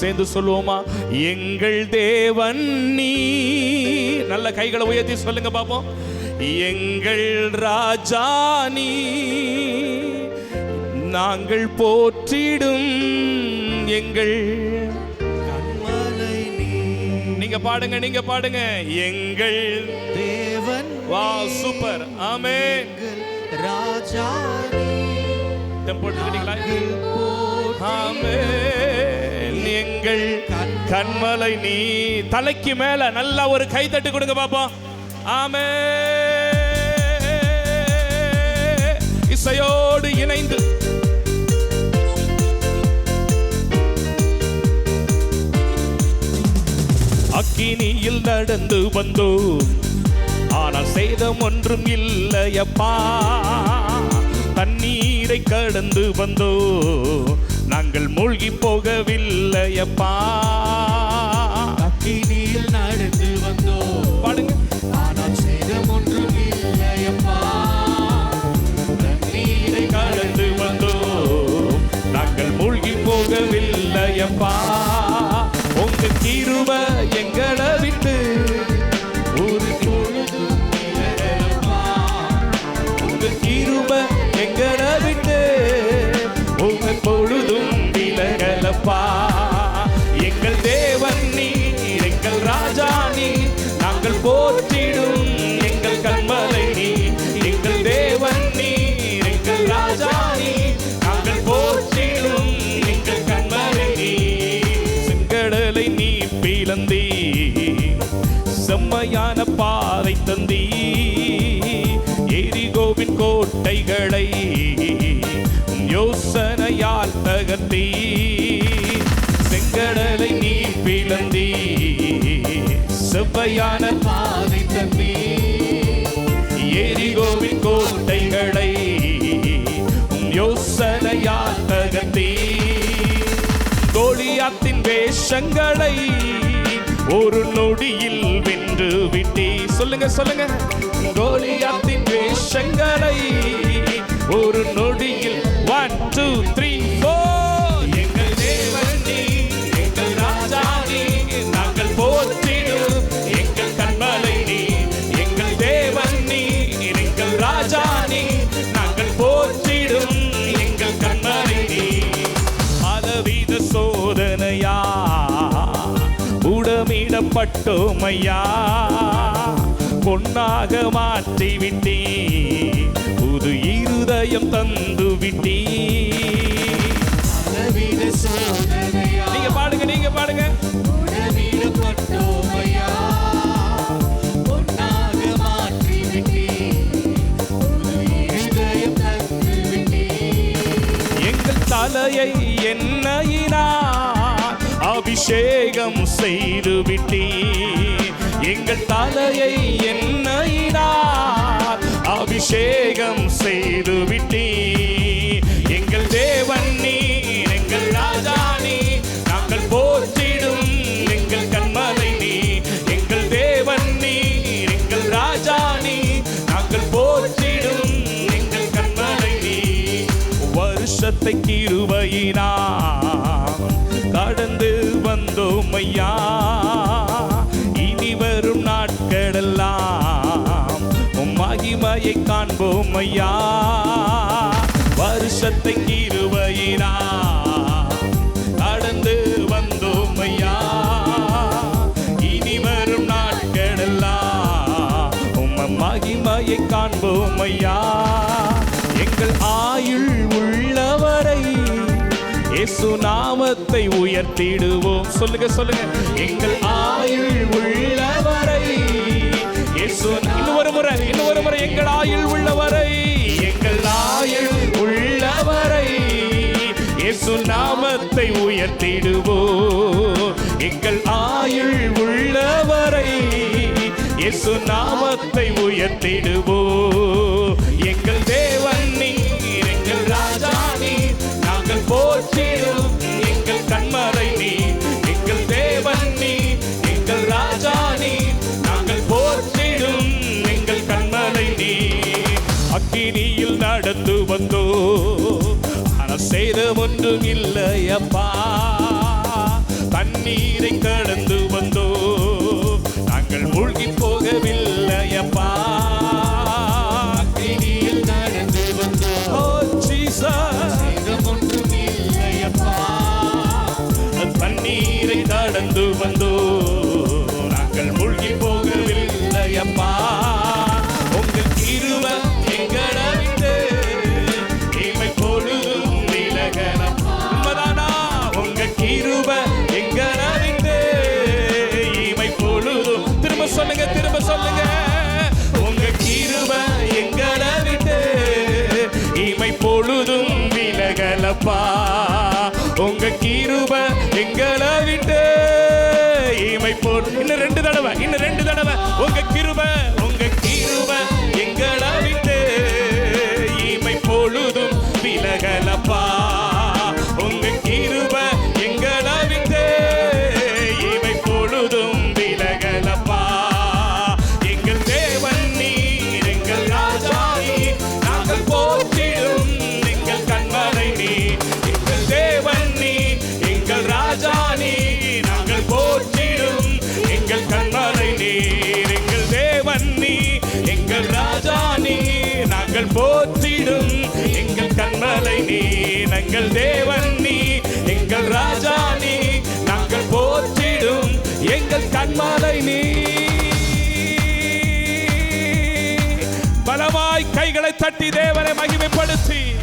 சேர்ந்து சொல்லுவோமா? எங்கள் தேவன் நீ நல்ல கைகளை உயர்த்தி சொல்லுங்க பாப்போம். எங்கள் ராஜா நீ நாங்கள் போற்றிடும் எங்கள் நீங்க பாடுங்க நீங்க பாடுங்க. எங்கள் தேவன் வா சூப்பர். ஆமே ராஜா போட்டுக்கிட்டீங்களா? போற்றி ஆமென். கண்மலை நீ. தலைக்கு மேல நல்லா ஒரு கை தட்டு கொடுங்க பாப்போம். ஆமே இசையோடு இணைந்து. அக்கினியில் நடந்து வந்தோம். ஆனால் சேதம் ஒன்றும் இல்லையப்பா. தண்ணீரை கடந்து வந்தோ நாங்கள் மூழ்கி போகவில்லையப்பா. அக்கினியில் நடந்து வந்தோம். பாடுங்க. ஆனால் சேதம் ஒன்றும் இல்லையப்பா. தண்ணீரை கடந்து வந்தோ நாங்கள் மூழ்கி போகவில்லையப்பா. உங்க கிருப எங்களை முழுதும் விலகலப்பா எங்கள் தேவன் நீ எங்கள் ராஜா நீ நாங்கள் போற்றிடும் எங்கள் கண்மலை நீ எங்கள் தேவன் நீ எங்கள் ராஜா நீ நாங்கள் போற்றிடும் எங்கள் கண்மலை நீ செங்கடலை நீ பிளந்தீ செம்மையான பாதை தந்தி எரிகோவின் கோட்டைகளை யோசனை தகர்த்தீ செங்கடலை நீ பிளந்தீ செவ்வையான பாதை தம்பி எரிகோவின் கோட்டைகளை யோசனையால் தகர்த்தீ கோழியாத்தின் வேஷங்களை ஒரு நொடியில் வென்று விட்டி சொல்லுங்க சொல்லுங்க. கோலியாத்தின் வேஷங்களை ஒரு நொடியில் ஒன் டூ த்ரீ பலவித சோதனையா? உடமிடப்பட்டோமையா பொன்னாக மாற்றி விட்டீ. புது இருதயம் தந்து விட்டீ. நீங்க பாடுங்க நீங்க பாடுங்க. தலையை எண்ணெயினார் அபிஷேகம் செய்து விட்டீ எங்கள் தலையை எண்ணெயினார் அபிஷேகம் வருஷத்தை கிருபையினா கடந்து வந்தோம் ஐயா. இனி வரும் நாட்களெல்லாம் உம் மகிமையை காண்போம் ஐயா. வருஷத்தை கிருபையினா கடந்து வந்தோம் ஐயா. இனி வரும் நாட்களெல்லாம் மகிமையை காண்போம் ஐயா. எங்கள் ஆ இயேசு நாமத்தை உயர்த்திடுவோம். சொல்லுங்க சொல்லுங்க. எங்கள் ஆயுள் உள்ளவரை. இயேசு இன்னும் ஒரு முறை இன்னும் ஒரு முறை எங்கள் ஆயுள் உள்ள வரை எங்கள் ஆயுள் உள்ள வரை இயேசு நாமத்தை உயர்த்திடுவோம். எங்கள் ஆயுள் உள்ள வரை இயேசு நாமத்தை உயர்த்திடுவோம். ஒன்றும் இல்லையப்பா. தண்ணீரை கடந்து வந்தோ நாங்கள் மூழ்கி போகவில்லையப்பா. அக்னியில் நடந்து வந்தோ ஜீசா ஒன்றும் இல்லையப்பா தண்ணீரை கடந்து வந்தோ தீமை பொழுதும் விலகலப்பா. உங்க கீருப எங்களை விட்டு இமை போல் இன்னும் ரெண்டு தடவை இன்னும் ரெண்டு தடவை. உங்க கிருப எங்கள் தேவன் நீ எங்கள் ராஜா நீ நாங்கள் போற்றிடும் எங்கள் கண்மாலை நீ. பலமாய் கைகளை தட்டி தேவனை மகிமைப்படுத்தி.